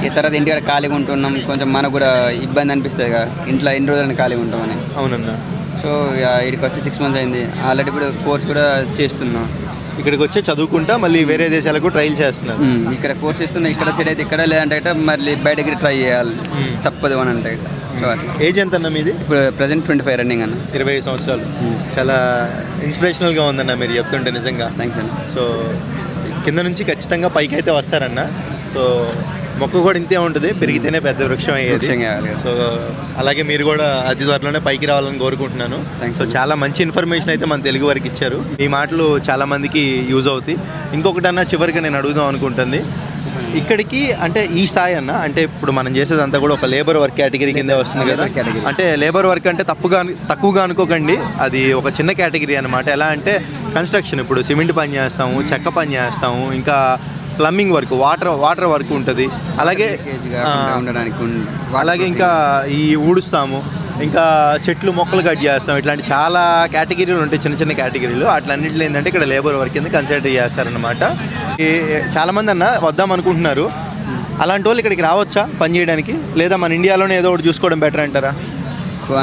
D: ఈ తర్వాత ఇంటికాడ ఖాళీగా ఉంటున్నాం. కొంచెం మనకు కూడా ఇబ్బంది అనిపిస్తుంది కదా. ఇంట్లో ఎన్ని రోజులని ఖాళీగా ఉంటామని.
A: అవునన్నా.
D: సో ఇక ఇక్కడికి వచ్చి సిక్స్ మంత్స్ అయింది. ఆల్రెడీ ఇప్పుడు కోర్స్ కూడా చేస్తున్నాం.
A: ఇక్కడికి వచ్చి చదువుకుంటా మళ్ళీ వేరే దేశాలకు ట్రైల్ చేస్తున్నారు.
D: ఉమ్, ఇక్కడ కోర్స్ చేస్తున్నా. ఇక్కడ సెట్ అయితే ఇక్కడ లేదంటే మళ్ళీ బయటకి ట్రై చేయాలి. తప్పదు అని అంటే. సో
A: ఏజ్ ఎంత అన్న మీది?
D: ఇప్పుడు ప్రజెంట్ ట్వంటీ ఫైవ్ రన్నింగ్ అన్న.
A: ఇరవై ఐదు సంవత్సరాలు. చాలా ఇన్స్పిరేషనల్గా ఉందన్న మీరు చెప్తుంటే నిజంగా.
D: థ్యాంక్స్ అన్న.
A: సో కింద నుంచి ఖచ్చితంగా పైకి అయితే వస్తారన్న. సో మొక్క కూడా ఇంతే ఉంటుంది. పెరిగితేనే పెద్ద వృక్షం అయ్యేది. సో అలాగే మీరు కూడా అతి త్వరలోనే పైకి రావాలని కోరుకుంటున్నాను. సో చాలా మంచి ఇన్ఫర్మేషన్ అయితే మన తెలుగు వారికి ఇచ్చారు. ఈ మాటలు చాలా మందికి యూజ్ అవుతాయి. ఇంకొకటన్నా చివరికి నేను అడుగుదాం అనుకుంటుంది. ఇక్కడికి అంటే ఈ స్థాయి అన్న అంటే ఇప్పుడు మనం చేసేదంతా కూడా ఒక లేబర్ వర్క్ కేటగిరీ కింద వస్తుంది కదా. అంటే లేబర్ వర్క్ అంటే తప్పుగా తక్కువగా అనుకోకండి. అది ఒక చిన్న కేటగిరీ అనమాట ఎలా అంటే కన్స్ట్రక్షన్ ఇప్పుడు సిమెంట్ పని చేస్తాము చెక్క పని చేస్తాము ఇంకా plumbing work water water work ఉంటుంది. అలాగే అలాగే ఇంకా ఈ ఊడుస్తాము. ఇంకా చెట్లు మొక్కలు కట్ చేస్తాం. ఇట్లాంటి చాలా కేటగిరీలు ఉంటాయి చిన్న చిన్న కేటగిరీలు. అట్లన్నింటిలో ఏంటంటే ఇక్కడ లేబర్ వర్క్ కింద కన్సిడర్ చేస్తారనమాట చాలామంది అన్న వద్దాం అనుకుంటున్నారు. అలాంటి వాళ్ళు ఇక్కడికి రావచ్చా పని చేయడానికి? లేదా మన ఇండియాలోనే ఏదో ఒకటి చూసుకోవడం బెటర్ అంటారా?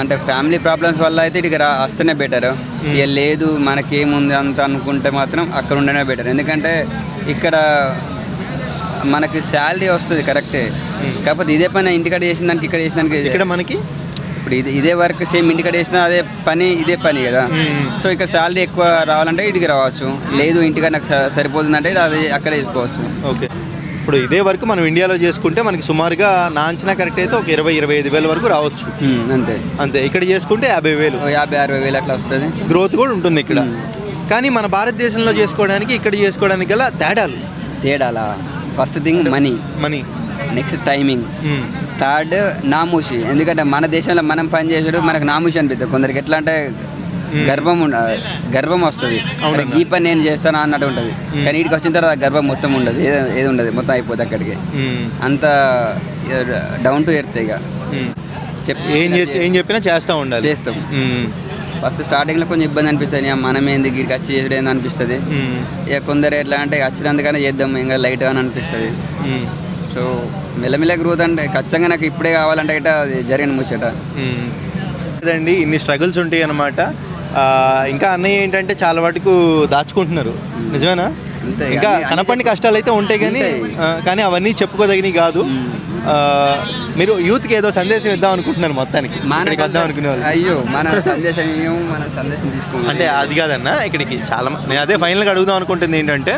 D: అంటే ఫ్యామిలీ ప్రాబ్లమ్స్ వల్ల అయితే ఇక రా వస్తేనే బెటర్ ఇక లేదు మనకేముంది అంత అనుకుంటే మాత్రం అక్కడ ఉండనే బెటర్ ఎందుకంటే ఇక్కడ మనకి శాలరీ వస్తుంది కరెక్టే కాకపోతే ఇదే పని ఇంటికాడ చేసిన దానికి ఇక్కడ చేసిన దానికి
A: ఇక్కడ మనకి?
D: ఇప్పుడు ఇది ఇదే వర్క్ సేమ్ ఇంటికాడ చేసిన అదే పని ఇదే పని కదా. సో ఇక్కడ శాలరీ ఎక్కువ రావాలంటే ఇటుకి రావచ్చు. లేదు ఇంటికాడ నాకు సరిపోతుందంటే అది అక్కడే చేసుకోవచ్చు.
A: ఓకే. ఇప్పుడు ఇదే వర్క్ మనం ఇండియాలో చేసుకుంటే మనకి సుమారుగా నా అంచనా కరెక్ట్ అయితే ఒక ఇరవై ఇరవై ఐదు వేల వరకు రావచ్చు.
D: అంతే.
A: అంతే. ఇక్కడ చేసుకుంటే యాభై వేలు.
D: యాభై అరవై వేలు అట్లా వస్తుంది.
A: గ్రోత్ కూడా ఉంటుంది ఇక్కడ. కానీ మన భారతదేశంలో చేసుకోవడానికి ఇక్కడ చేసుకోవడానికి గల తేడాలు?
D: తేడాలా? First thing money
A: money
D: next timing third నామూషి ఎందుకంటే మన దేశంలో మనం పని చేసాడు మనకు నామూషి అనిపిస్తుంది. కొందరికి ఎట్లా అంటే గర్వం గర్వం వస్తుంది. ఈ పని నేను చేస్తాను అన్నట్టు ఉంటుంది. కానీ ఇక్కడికి వచ్చిన తర్వాత గర్వం మొత్తం ఉండదు. ఏది ఉండదు. మొత్తం అయిపోతుంది అక్కడికి. అంత డౌన్ టు ఎర్త్ ఇక.
A: ఏం చేసి ఏం చెప్పినా చేస్తూ ఉండాలి.
D: చేస్తాం. ఫస్ట్ స్టార్టింగ్లో కొంచెం ఇబ్బంది అనిపిస్తుంది. మనం ఏంది గిరికి వచ్చి ఏంది అనిపిస్తుంది. ఇక కొందరు ఎట్లా అంటే వచ్చినందుకనే చేద్దాం. ఇంకా లైట్ అని అనిపిస్తుంది. సో మెల్లమెల్ల గ్రోత్ అంటే ఖచ్చితంగా నాకు ఇప్పుడే కావాలంటే అది జరిగిన ముచ్చట.
A: లేదండి ఇన్ని స్ట్రగుల్స్ ఉంటాయి అన్నమాట. ఇంకా అన్నయ్య ఏంటంటే చాలా వాటికు దాచుకుంటున్నారు. నిజమేనా? ఇంకా కనపడిన కష్టాలు అయితే ఉంటాయి కానీ కానీ అవన్నీ చెప్పుకోదగినవి కాదు. మీరు యూత్కి ఏదో సందేశం ఇద్దాం అనుకుంటున్నారు మొత్తానికి. ఇక్కడికి వద్దాం అనుకునే వాళ్ళు.
D: అయ్యో మన సందేశం మన సందేశం తీసుకో
A: అంటే అది కాదన్న ఇక్కడికి చాలా నేను అదే ఫైనల్గా అడుగుదాం అనుకుంటుంది ఏంటంటే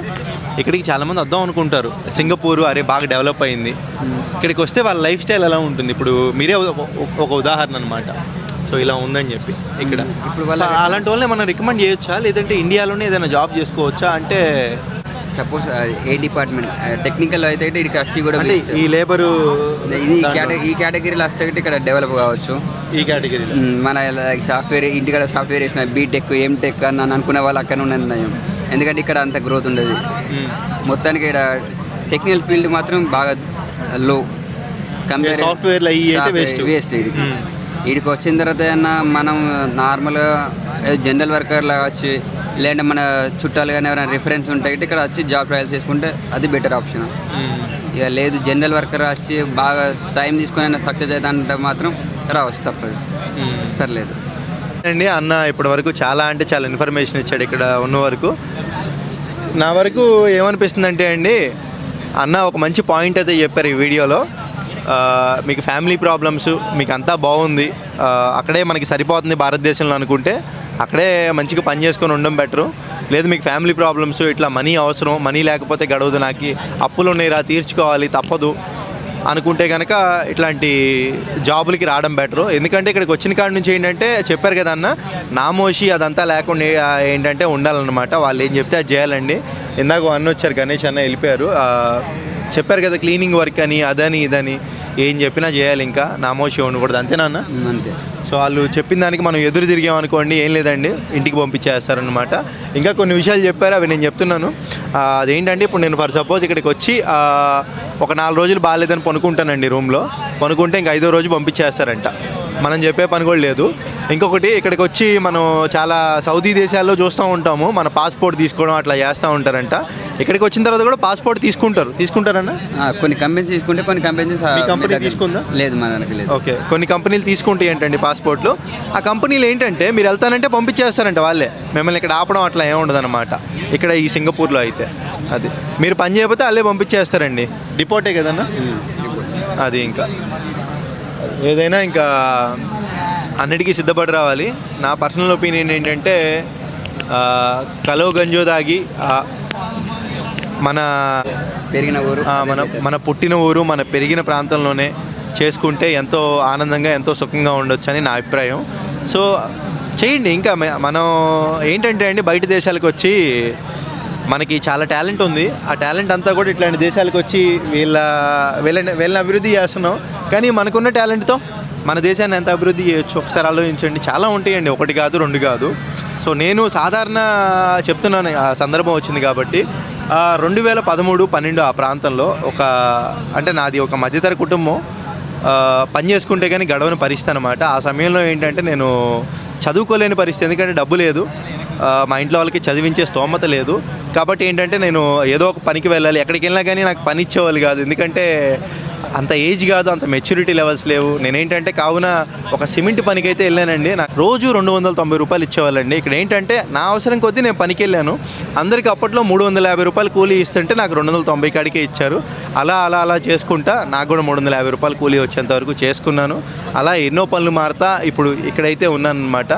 A: ఇక్కడికి చాలా మంది వద్దాం అనుకుంటారు. సింగపూర్ అరే బాగా డెవలప్ అయింది. ఇక్కడికి వస్తే వాళ్ళ లైఫ్ స్టైల్ ఎలా ఉంటుంది? ఇప్పుడు మీరే ఒక- ఉదాహరణ అనమాట సో ఇలా ఉందని చెప్పి ఇక్కడ.
D: ఇప్పుడు
A: అలాంటి వాళ్ళని మనం రికమెండ్ చేయొచ్చా? లేదంటే ఇండియాలోనే ఏదైనా జాబ్ చేసుకోవచ్చా? అంటే
D: సపోజ్ ఏ డిపార్ట్మెంట్ టెక్నికల్ అయితే ఇక్కడికి వచ్చి కూడా.
A: ఈ లేబరు
D: ఇది ఈ ఈ కేటగిరీలో వస్తే ఇక్కడ డెవలప్ కావచ్చు.
A: ఈ కేటగిరీలో
D: మ్, మన సాఫ్ట్వేర్ ఇంటికాడ సాఫ్ట్వేర్ వేసిన బీటెక్ ఎంటెక్ అని అనుకునే వాళ్ళు అక్కడ ఉన్నది నయం. ఎందుకంటే ఇక్కడ అంత గ్రోత్ ఉండదు. మొత్తానికి ఇక్కడ టెక్నికల్ ఫీల్డ్ మాత్రం బాగా లో కంపేర్
A: waste.
D: వేస్ట్
A: మ్.
D: వీడికి వచ్చిన తర్వాత మనం నార్మల్గా జనరల్ వర్కర్ లాగా వచ్చి లేదంటే మన చుట్టాలు కానీ ఎవరైనా రిఫరెన్స్ ఉంటే ఇక్కడ వచ్చి జాబ్ ట్రయల్స్ చేసుకుంటే అది బెటర్ ఆప్షన్ ఇక లేదు జనరల్ వర్కర్ వచ్చి బాగా టైం తీసుకొని సక్సెస్ అవుతా అంటే మాత్రం రావచ్చు తప్పదు. పర్లేదు.
A: అండి అన్న ఇప్పటి వరకు చాలా అంటే చాలా ఇన్ఫర్మేషన్ ఇచ్చాడు ఇక్కడ ఉన్న వరకు. నా వరకు ఏమనిపిస్తుంది అంటే అండి అన్న ఒక మంచి పాయింట్ అయితే చెప్పారు ఈ వీడియోలో. మీకు ఫ్యామిలీ ప్రాబ్లమ్స్ మీకు అంతా బాగుంది అక్కడే మనకి సరిపోతుంది భారతదేశంలో అనుకుంటే. అక్కడే మంచిగా పని చేసుకొని ఉండడం బెటరు. లేదు మీకు ఫ్యామిలీ ప్రాబ్లమ్స్ ఇట్లా మనీ అవసరం మనీ లేకపోతే గడవదు నాకు అప్పులు ఉన్నాయి రా తీర్చుకోవాలి తప్పదు అనుకుంటే కనుక ఇట్లాంటి జాబులకి రావడం బెటరు. ఎందుకంటే ఇక్కడికి వచ్చిన కాడ నుంచి ఏంటంటే చెప్పారు కదా అన్న నామోషి అదంతా లేకుండా ఏంటంటే ఉండాలన్నమాట. వాళ్ళు ఏం చెప్తే అది చేయాలండి. ఇందాక అన్న వచ్చారు గణేష్ అన్న వెళ్ళిపోయారు. చెప్పారు కదా క్లీనింగ్ వర్క్ అని అదని ఇదని ఏం చెప్పినా చేయాలి ఇంకా నామోషి ఉండకూడదు. అంతేనా అన్న?
D: అంతే.
A: సో వాళ్ళు చెప్పిన దానికి మనం ఎదురు తిరిగామనుకోండి ఏం లేదండి ఇంటికి పంపించేస్తారనమాట ఇంకా కొన్ని విషయాలు చెప్పారు అవి నేను చెప్తున్నాను. అదేంటంటే ఇప్పుడు నేను ఫర్ సపోజ్ ఇక్కడికి వచ్చి ఒక నాలుగు రోజులు బాగాలేదని పనుకుంటానండి రూమ్లో. పనుకుంటే ఇంక ఐదో రోజు పంపించేస్తారంట. మనం చెప్పే పని కూడా లేదు. ఇంకొకటి ఇక్కడికి వచ్చి మనం చాలా సౌదీ దేశాల్లో చూస్తూ ఉంటాము. మన పాస్పోర్ట్ తీసుకోవడం అట్లా చేస్తూ ఉంటారంట. ఇక్కడికి వచ్చిన తర్వాత కూడా పాస్పోర్ట్ తీసుకుంటారు. తీసుకుంటారన్నా?
D: కొన్ని కంపెనీస్ తీసుకుంటే కొన్ని కంపెనీస్
A: మీ company తీసుకుందా?
D: లేదు దానికి లేదు.
A: ఓకే. కొన్ని కంపెనీలు తీసుకుంటాయి ఏంటండి పాస్పోర్ట్లు? ఆ కంపెనీలు ఏంటంటే మీరు వెళ్తానంటే పంపించేస్తారంట వాళ్ళే. మిమ్మల్ని ఇక్కడ ఆపడం అట్లా ఏముండదు అనమాట ఇక్కడ ఈ సింగపూర్లో అయితే. అది. మీరు పని చేయకపోతే వాళ్ళే పంపించేస్తారండి. డిపోటే కదన్నా? అది ఇంకా. ఏదైనా ఇంకా అన్నిటికీ సిద్ధపడి రావాలి. నా పర్సనల్ ఒపీనియన్ ఏంటంటే కలో గంజో దాగి మన
D: పెరిగిన ఊరు
A: మన మన పుట్టిన ఊరు మన పెరిగిన ప్రాంతంలోనే చేసుకుంటే ఎంతో ఆనందంగా ఎంతో సుఖంగా ఉండొచ్చు అని నా అభిప్రాయం. సో చేయండి. ఇంకా మనం ఏంటంటే అండి బయట దేశాలకు వచ్చి మనకి చాలా టాలెంట్ ఉంది. ఆ టాలెంట్ అంతా కూడా ఇట్లాంటి దేశాలకు వచ్చి వీళ్ళ వీళ్ళని వీళ్ళని అభివృద్ధి చేస్తున్నాం. కానీ మనకున్న టాలెంట్తో మన దేశాన్ని ఎంత అభివృద్ధి చేయొచ్చు? ఒకసారి ఆలోచించండి. చాలా ఉంటాయండి. ఒకటి కాదు రెండు కాదు. సో నేను సాధారణ చెప్తున్నాను. ఆ సందర్భం వచ్చింది కాబట్టి రెండు వేల పదమూడు పన్నెండు ఆ ప్రాంతంలో ఒక అంటే నాది ఒక మధ్యతర కుటుంబం. పని చేసుకుంటే కానీ గడవని పరిస్థితి అనమాట ఆ సమయంలో ఏంటంటే నేను చదువుకోలేని పరిస్థితి. ఎందుకంటే డబ్బు లేదు. మా ఇంట్లో వాళ్ళకి చదివించే స్తోమత లేదు. కాబట్టి ఏంటంటే నేను ఏదో ఒక పనికి వెళ్ళాలి. ఎక్కడికి వెళ్ళినా కానీ నాకు పని ఇచ్చేవాళ్ళు కాదు. ఎందుకంటే అంత ఏజ్ కాదు అంత మెచ్యూరిటీ లెవెల్స్ లేవు. నేనేంటంటే కావున ఒక సిమెంట్ పనికి అయితే వెళ్ళానండి. నాకు రోజు రెండు వందల తొంభై రూపాయలు ఇచ్చేవాళ్ళండి. ఇక్కడ ఏంటంటే నా అవసరం కొద్దీ నేను పనికి వెళ్ళాను. అందరికీ అప్పట్లో మూడు వందల యాభై రూపాయలు కూలీ ఇస్తుంటే నాకు రెండు వందల తొంభై కాడికే ఇచ్చారు. అలా అలా అలా చేసుకుంటా నాకు కూడా మూడు వందల యాభై రూపాయలు కూలీ వచ్చేంత వరకు చేసుకున్నాను. అలా ఎన్నో పనులు మారుతా ఇప్పుడు ఇక్కడైతే ఉన్నాను అనమాట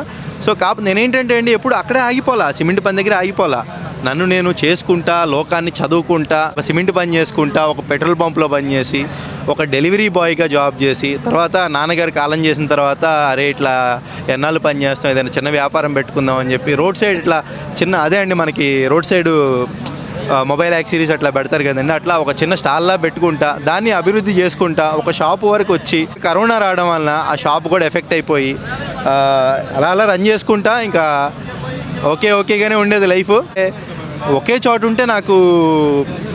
A: సో కాకపోతే నేనేంటంటే అండి ఎప్పుడు అక్కడే ఆగిపోలా సిమెంట్ పని దగ్గర ఆగిపోలా నన్ను నేను చేసుకుంటా లోకాన్ని చదువుకుంటా ఒక సిమెంట్ పని చేసుకుంటా ఒక పెట్రోల్ పంప్లో పని చేసి ఒక డెలివరీ బాయ్గా జాబ్ చేసి తర్వాత నాన్నగారు కాలం చేసిన తర్వాత అరే ఇట్లా ఎన్నాళ్ళు పని చేస్తాం ఏదైనా చిన్న వ్యాపారం పెట్టుకుందాం అని చెప్పి రోడ్ సైడ్ ఇట్లా చిన్న అదే అండి మనకి రోడ్ సైడు మొబైల్ యాక్సరీస్ అట్లా పెడతారు కదండి అట్లా ఒక చిన్న స్టాల్లా పెట్టుకుంటా దాన్ని అభివృద్ధి చేసుకుంటా ఒక షాప్ వరకు వచ్చి కరోనా రావడం వలన ఆ షాప్ కూడా ఎఫెక్ట్ అయిపోయి అలా అలా రన్ చేసుకుంటా ఇంకా ఓకే ఓకేగానే ఉండేది లైఫ్. ఒకే చోటు ఉంటే నాకు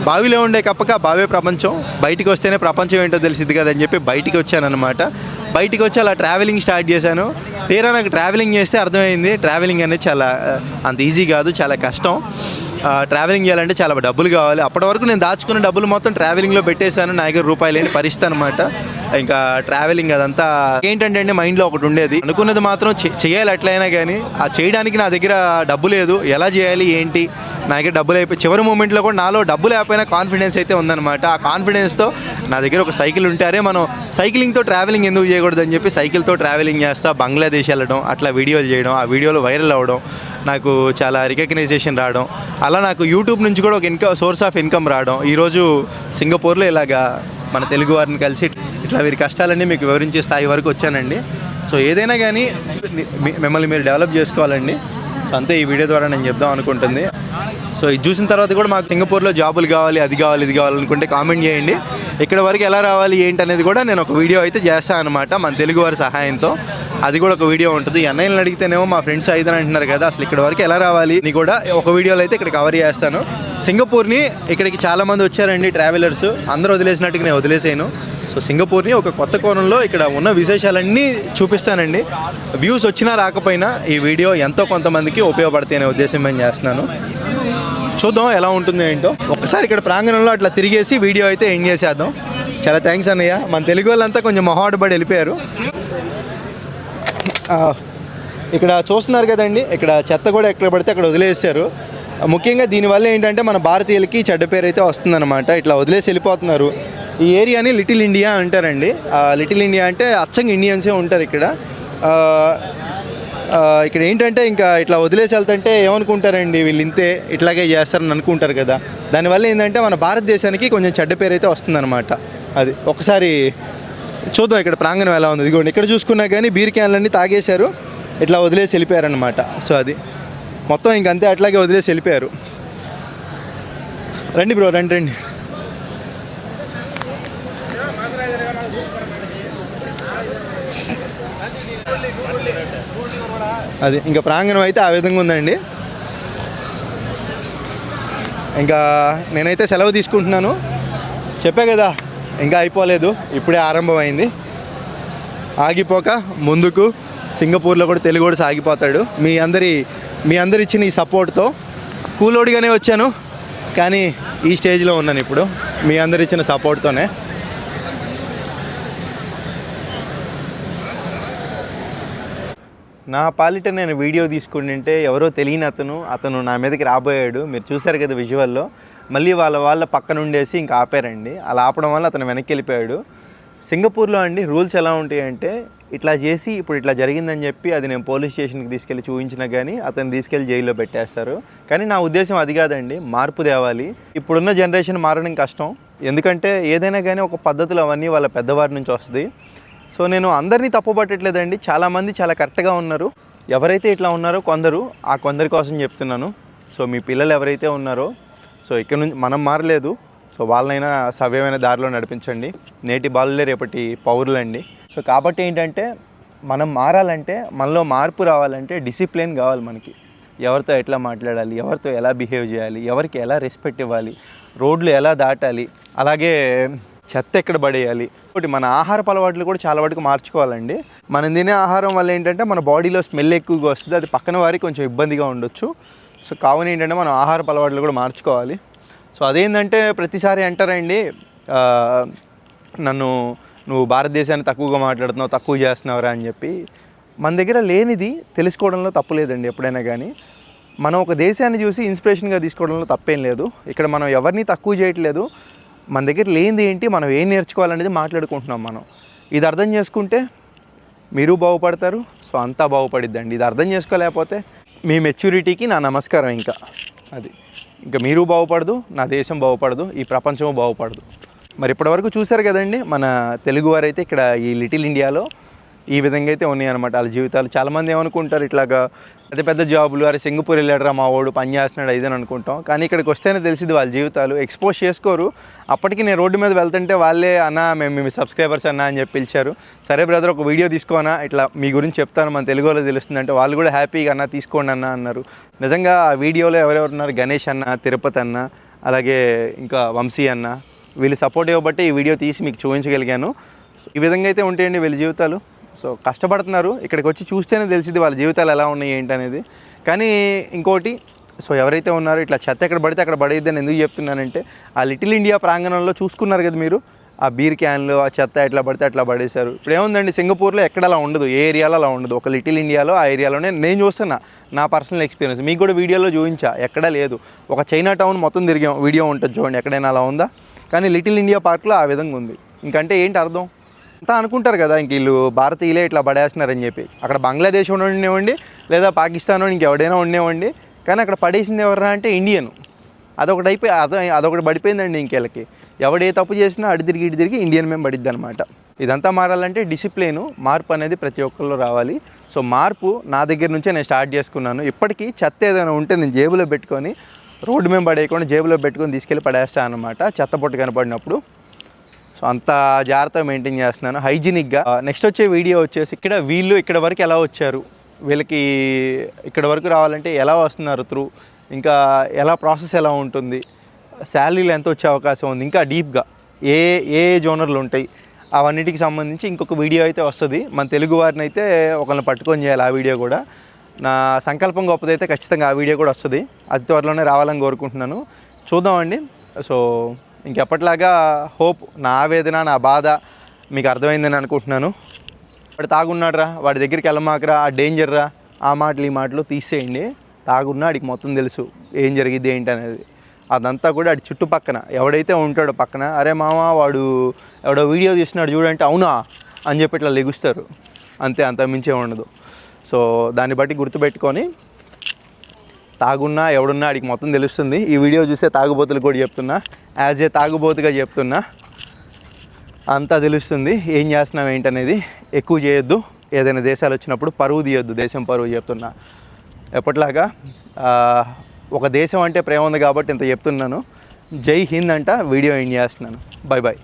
A: బావిలో ఉండే కప్పక బావే ప్రపంచం. బయటికి వస్తేనే ప్రపంచం ఏంటో తెలిసింది కదని చెప్పి బయటికి వచ్చానన్నమాట. బయటికి వచ్చి అలా ట్రావెలింగ్ స్టార్ట్ చేశాను. తీరా నాకు ట్రావెలింగ్ చేస్తే అర్థమైంది. ట్రావెలింగ్ అనేది చాలా అంత ఈజీ కాదు చాలా కష్టం. ట్రావెలింగ్ చేయాలంటే చాలా డబ్బులు కావాలి. అప్పటి వరకు నేను దాచుకున్న డబ్బులు మొత్తం ట్రావెలింగ్లో పెట్టేశాను. నా దగ్గర రూపాయలు లేని పరిస్థితి అనమాట ఇంకా ట్రావెలింగ్ అదంతా ఏంటంటే అండి మైండ్లో ఒకటి ఉండేది. అనుకున్నది మాత్రం చేయాలి ఎట్లయినా కానీ ఆ చేయడానికి నా దగ్గర డబ్బు లేదు. ఎలా చేయాలి ఏంటి? నా దగ్గర డబ్బులు అయిపోయి చివరి మూమెంట్లో కూడా నాలో డబ్బు లేకపోయినా కాన్ఫిడెన్స్ అయితే ఉందన్నమాట. ఆ కాన్ఫిడెన్స్తో నా దగ్గర ఒక సైకిల్ ఉంటారే మనం సైకిలింగ్తో ట్రావెలింగ్ ఎందుకు చేయకూడదని చెప్పి సైకిల్తో ట్రావెలింగ్ చేస్తా బంగ్లాదేశ్ వెళ్ళడం అట్లా వీడియోలు చేయడం ఆ వీడియోలు వైరల్ అవ్వడం నాకు చాలా రికగ్నైజేషన్ రావడం అలా నాకు యూట్యూబ్ నుంచి కూడా ఒక ఇన్కమ్ సోర్స్ ఆఫ్ ఇన్కమ్ రావడం. ఈరోజు సింగపూర్లో ఇలాగా మన తెలుగు వారిని కలిసి ఇట్లా వీరి కష్టాలన్నీ మీకు వివరించే స్థాయి వరకు వచ్చానండి. సో ఏదైనా కానీ మిమ్మల్ని మీరు డెవలప్ చేసుకోవాలండి. సో అంతే ఈ వీడియో ద్వారా నేను చెప్దాం అనుకుంటుంది. సో ఇది చూసిన తర్వాత కూడా మాకు సింగపూర్లో జాబులు కావాలి అది కావాలి ఇది కావాలనుకుంటే కామెంట్ చేయండి. ఇక్కడ వరకు ఎలా రావాలి ఏంటి అనేది కూడా నేను ఒక వీడియో అయితే చేస్తాను అనమాట మన తెలుగు వారి సహాయంతో. అది కూడా ఒక వీడియో ఉంటుంది. అన్నయ్యని అడిగితేనేమో మా ఫ్రెండ్స్ ఐదు అంటున్నారు కదా అసలు ఇక్కడ వరకు ఎలా రావాలి? అని కూడా ఒక వీడియోలో అయితే ఇక్కడ కవర్ చేస్తాను. సింగపూర్ని ఇక్కడికి చాలామంది వచ్చారండి ట్రావెలర్స్ అందరూ వదిలేసినట్టుగా నేను వదిలేసాను సో సింగపూర్ని ఒక కొత్త కోణంలో ఇక్కడ ఉన్న విశేషాలన్నీ చూపిస్తానండి. వ్యూస్ వచ్చినా రాకపోయినా ఈ వీడియో ఎంతో కొంతమందికి ఉపయోగపడతాయి అనే ఉద్దేశం నేను చేస్తున్నాను. చూద్దాం ఎలా ఉంటుంది ఏంటో. ఒకసారి ఇక్కడ ప్రాంగణంలో అట్లా తిరిగేసి వీడియో అయితే ఎండ్ చేసేద్దాం. చాలా థ్యాంక్స్ అన్నయ్య. మన తెలుగు వాళ్ళంతా కొంచెం మొహాట పడి వెళ్ళిపోయారు. ఇక్కడ చూస్తున్నారు కదండి. ఇక్కడ చెత్త కూడా ఎక్కడ పడితే అక్కడ వదిలేసారు ముఖ్యంగా దీనివల్ల ఏంటంటే మన భారతీయులకి చెడ్డ పేరు అయితే వస్తుందన్నమాట. ఇట్లా వదిలేసి వెళ్ళిపోతున్నారు. ఈ ఏరియాని లిటిల్ ఇండియా అంటారండి. లిటిల్ ఇండియా అంటే అచ్చంగా ఇండియన్సే ఉంటారు ఇక్కడ. ఇక్కడ ఏంటంటే ఇంకా ఇట్లా వదిలేసి వెళ్తుంటే ఏమనుకుంటారండి? వీళ్ళు ఇంతే ఇట్లాగే చేస్తారని అనుకుంటారు కదా. దానివల్ల ఏంటంటే మన భారతదేశానికి కొంచెం చెడ్డ పేరు అయితే వస్తుందన్నమాట. అది ఒకసారి చూద్దాం ఇక్కడ ప్రాంగణం ఎలా ఉంది. ఇదిగోండి ఇక్కడ చూసుకున్నా కానీ బీర్ క్యాన్లన్నీ తాగేశారు. ఇట్లా వదిలేసి వెళ్ళిపోయారనమాట సో అది మొత్తం ఇంకంతే అట్లాగే వదిలేసి వెళ్ళిపోయారు. రండి బ్రో రండి రండి. అది ఇంకా ప్రాంగణం అయితే ఆ విధంగా ఉందండి. ఇంకా నేనైతే సెలవు తీసుకుంటున్నాను. చెప్పా కదా ఇంకా అయిపోలేదు ఇప్పుడే ఆరంభమైంది. ఆగిపోక ముందుకు సింగపూర్లో కూడా తెలుగు కూడా సాగిపోతాడు. మీ అందరి మీ అందరు ఇచ్చిన ఈ సపోర్ట్తో కూలోడిగానే వచ్చాను కానీ ఈ స్టేజ్లో ఉన్నాను ఇప్పుడు. మీ అందరు ఇచ్చిన సపోర్ట్తోనే. నా పాలిట నేను వీడియో తీసుకుంటుంటే ఎవరో తెలియని అతను అతను నా మీదకి రాబోయాడు. మీరు చూశారు కదా విజువల్లో. మళ్ళీ వాళ్ళ వాళ్ళ పక్కన ఉండేసి ఇంకా ఆపారండి. అలా ఆపడం వల్ల అతను వెనక్కి వెళ్ళిపోయాడు. సింగపూర్లో అండి రూల్స్ ఎలా ఉంటాయంటే ఇట్లా చేసి ఇప్పుడు ఇట్లా జరిగిందని చెప్పి అది నేను పోలీస్ స్టేషన్కి తీసుకెళ్ళి చూపించినా కానీ అతను తీసుకెళ్ళి జైల్లో పెట్టేస్తారు. కానీ నా ఉద్దేశం అది కాదండి మార్పు తేవాలి. ఇప్పుడున్న జనరేషన్ మారడం కష్టం. ఎందుకంటే ఏదైనా కానీ ఒక పద్ధతులు అవన్నీ వాళ్ళ పెద్దవారి నుంచి వస్తుంది. సో నేను అందరినీ తప్పుపట్టట్లేదండి చాలామంది చాలా కరెక్ట్గా ఉన్నారు. ఎవరైతే ఇట్లా ఉన్నారో కొందరు ఆ కొందరి కోసం చెప్తున్నాను. సో మీ పిల్లలు ఎవరైతే ఉన్నారో సో ఇక్కడ నుంచి మనం మారలేదు. సో వాళ్ళనైనా సవ్యమైన దారిలో నడిపించండి. నేటి బాలులే రేపటి పౌరులండి సో కాబట్టి ఏంటంటే మనం మారాలంటే మనలో మార్పు రావాలంటే డిసిప్లిన్ కావాలి మనకి. ఎవరితో ఎట్లా మాట్లాడాలి ఎవరితో ఎలా బిహేవ్ చేయాలి ఎవరికి ఎలా రెస్పెక్ట్ ఇవ్వాలి రోడ్లు ఎలా దాటాలి అలాగే చెత్త ఎక్కడ పడేయాలి. ఒకటి మన ఆహారపు అలవాట్లు కూడా చాలా వరకు మార్చుకోవాలండి. మనం తినే ఆహారం వల్ల ఏంటంటే మన బాడీలో స్మెల్ ఎక్కువగా వస్తుంది. అది పక్కన వారికి కొంచెం ఇబ్బందిగా ఉండొచ్చు. సో కావున ఏంటంటే మనం ఆహారపు అలవాట్లు కూడా మార్చుకోవాలి. సో అదేంటంటే ప్రతిసారి అంటారండి నన్ను నువ్వు భారతదేశాన్ని తక్కువగా మాట్లాడుతున్నావు తక్కువ చేస్తున్నావురా అని చెప్పి. మన దగ్గర లేనిది తెలుసుకోవడంలో తప్పు లేదండి ఎప్పుడైనా కానీ. మనం ఒక దేశాన్ని చూసి ఇన్స్పిరేషన్గా తీసుకోవడంలో తప్పేం లేదు. ఇక్కడ మనం ఎవరిని తక్కువ చేయట్లేదు. మన దగ్గర లేనిది ఏంటి మనం ఏం నేర్చుకోవాలనేది మాట్లాడుకుంటున్నాం మనం. ఇది అర్థం చేసుకుంటే మీరు బాగుపడతారు. సో అంతా బాగుపడిద్దండి. ఇది అర్థం చేసుకోలేకపోతే మీ మెచ్యూరిటీకి నా నమస్కారం ఇంకా. అది. ఇంకా మీరు బాగుపడదు నా దేశం బాగుపడదు ఈ ప్రపంచము బాగుపడదు. మరి ఇప్పటివరకు చూశారు కదండి మన తెలుగువారైతే ఇక్కడ ఈ లిటిల్ ఇండియాలో ఈ విధంగా అయితే ఉన్నాయి అనమాట వాళ్ళ జీవితాలు. చాలామంది ఏమనుకుంటారు ఇట్లాగా పెద్ద పెద్ద జాబులు అరే సింగపూర్ వెళ్ళాడరా మా వాడు పని చేస్తున్నాడు ఇదని అనుకుంటాం. కానీ ఇక్కడికి వస్తేనే తెలిసింది వాళ్ళ జీవితాలు. ఎక్స్పోజ్ చేసుకోరు. అప్పటికి నేను రోడ్డు మీద వెళ్తుంటే వాళ్ళే అన్న మేము మీ సబ్స్క్రైబర్స్ అన్న అని చెప్పి పిలిచారు. సరే బ్రదర్ ఒక వీడియో తీసుకోనా? ఇట్లా మీ గురించి చెప్తాను మన తెలుగులో తెలుస్తుంది అంటే వాళ్ళు కూడా హ్యాపీగా అన్న తీసుకోండి అన్న అన్నారు. నిజంగా ఆ వీడియోలో ఎవరెవరు ఉన్నారు? గణేష్ అన్న తిరుపతి అన్న అలాగే ఇంకా వంశీ అన్న. వీళ్ళు సపోర్ట్ ఇవ్వబట్టి ఈ వీడియో తీసి మీకు చూపించగలిగాను. ఈ విధంగా అయితే ఉంటాయండి వీళ్ళ జీవితాలు. సో కష్టపడుతున్నారు. ఇక్కడికి వచ్చి చూస్తేనే తెలిసింది వాళ్ళ జీవితాలు ఎలా ఉన్నాయి ఏంటి అనేది. కానీ ఇంకోటి సో ఎవరైతే ఉన్నారో ఇట్లా చెత్త ఎక్కడ పడితే అక్కడ పడేద్దని ఎందుకు చెప్తున్నానంటే ఆ లిటిల్ ఇండియా ప్రాంగణంలో చూసుకున్నారు కదా మీరు ఆ బీర్ క్యాన్లు ఆ చెత్త ఎట్లా పడితే అట్లా పడేశారు. ఇప్పుడు ఏముందండి సింగపూర్లో ఎక్కడ అలా ఉండదు ఏ ఏరియాలో అలా ఉండదు. ఒక లిటిల్ ఇండియాలో ఆ ఏరియాలోనే నేను చూస్తున్నా నా పర్సనల్ ఎక్స్పీరియన్స్. మీకు కూడా వీడియోలో చూపించా ఎక్కడా లేదు. ఒక చైనా టౌన్ మొత్తం తిరిగాం వీడియో ఉంటుంది చూడండి ఎక్కడైనా అలా ఉందా? కానీ లిటిల్ ఇండియా పార్క్లో ఆ విధంగా ఉంది. ఇంకంటే ఏంటి అర్థం? అనుకుంటారు కదా ఇంక వీళ్ళు భారతీయులే ఇట్లా పడేస్తున్నారని చెప్పి. అక్కడ బంగ్లాదేశ్ ఉండేవ్వండి లేదా పాకిస్తాన్ ఇంకెవడైనా ఉండేవ్వండి కానీ అక్కడ పడేసింది ఎవరా అంటే ఇండియన్. అదొకటి అయిపోయి అదో అదొకటి పడిపోయిందండి ఇంకెళ్ళకి ఎవడే ఏ తప్పు చేసినా అడి తిరిగి ఇటు తిరిగి ఇండియన్ మేము పడిద్ది అనమాట ఇదంతా మారాలంటే డిసిప్లిన్ మార్పు అనేది ప్రతి ఒక్కరిలో రావాలి. సో మార్పు నా దగ్గర నుంచే నేను స్టార్ట్ చేసుకున్నాను. ఇప్పటికీ చెత్త ఏదైనా ఉంటే నేను జేబులో పెట్టుకొని రోడ్డు మేము పడేయకుండా జేబులో పెట్టుకొని తీసుకెళ్ళి పడేస్తాను అనమాట చెత్త పొట్టు కనపడినప్పుడు. సో అంత జాగ్రత్తగా మెయింటైన్ చేస్తున్నాను. హైజీనిక్గా. నెక్స్ట్ వచ్చే వీడియో వచ్చేసి ఇక్కడ వీళ్ళు ఇక్కడ వరకు ఎలా వచ్చారు? వీళ్ళకి ఇక్కడ వరకు రావాలంటే ఎలా వస్తున్నారు త్రూ? ఇంకా ఎలా ప్రాసెస్ ఎలా ఉంటుంది? శాలరీలు ఎంత వచ్చే అవకాశం ఉంది? ఇంకా డీప్గా ఏ ఏ జోనర్లు ఉంటాయి? అవన్నిటికి సంబంధించి ఇంకొక వీడియో అయితే వస్తుంది. మన తెలుగు వారిని అయితే ఒకరిని పట్టుకొని చేయాలి ఆ వీడియో కూడా. నా సంకల్పం గొప్పదైతే ఖచ్చితంగా ఆ వీడియో కూడా వస్తుంది. అతి త్వరలోనే రావాలని కోరుకుంటున్నాను. చూద్దామండి. సో ఇంకెప్పటిలాగా హోప్ నా ఆవేదన నా బాధ మీకు అర్థమైందని అనుకుంటున్నాను. వాడు తాగున్నాడురా వాడి దగ్గరికి వెళ్ళమాకరా ఆ డేంజర్ రా ఆ మాటలు ఈ మాటలు తీసేయండి. తాగున్నా వాడికి మొత్తం తెలుసు ఏం జరిగింది ఏంటి అనేది. అదంతా కూడా అటు చుట్టుపక్కన ఎవడైతే ఉంటాడో పక్కన అరే మామ వాడు ఎవడో వీడియో తీస్తున్నాడు చూడంటే అవునా అని చెప్పి ఇట్లా లెగుస్తారు. అంతే అంత మించే ఉండదు. సో దాన్ని బట్టి గుర్తుపెట్టుకొని తాగున్నా ఎవడున్నా అడిగి మొత్తం తెలుస్తుంది. ఈ వీడియో చూసే తాగుబోతులు కూడా చెప్తున్నా. యాజ్ ఏ తాగుబోతుగా చెప్తున్నా. అంతా తెలుస్తుంది. ఏం చేస్తున్నాం ఏంటనేది ఎక్కువ చేయొద్దు. ఏదైనా దేశాలు వచ్చినప్పుడు పరువు తీయొద్దు. దేశం పరువు చెప్తున్నా. ఎప్పట్లాగా ఒక దేశం అంటే ప్రేమ ఉంది కాబట్టి ఇంత చెప్తున్నాను. జై హింద్ అంట వీడియో ఎండ్ చేస్తున్నాను. Bye bye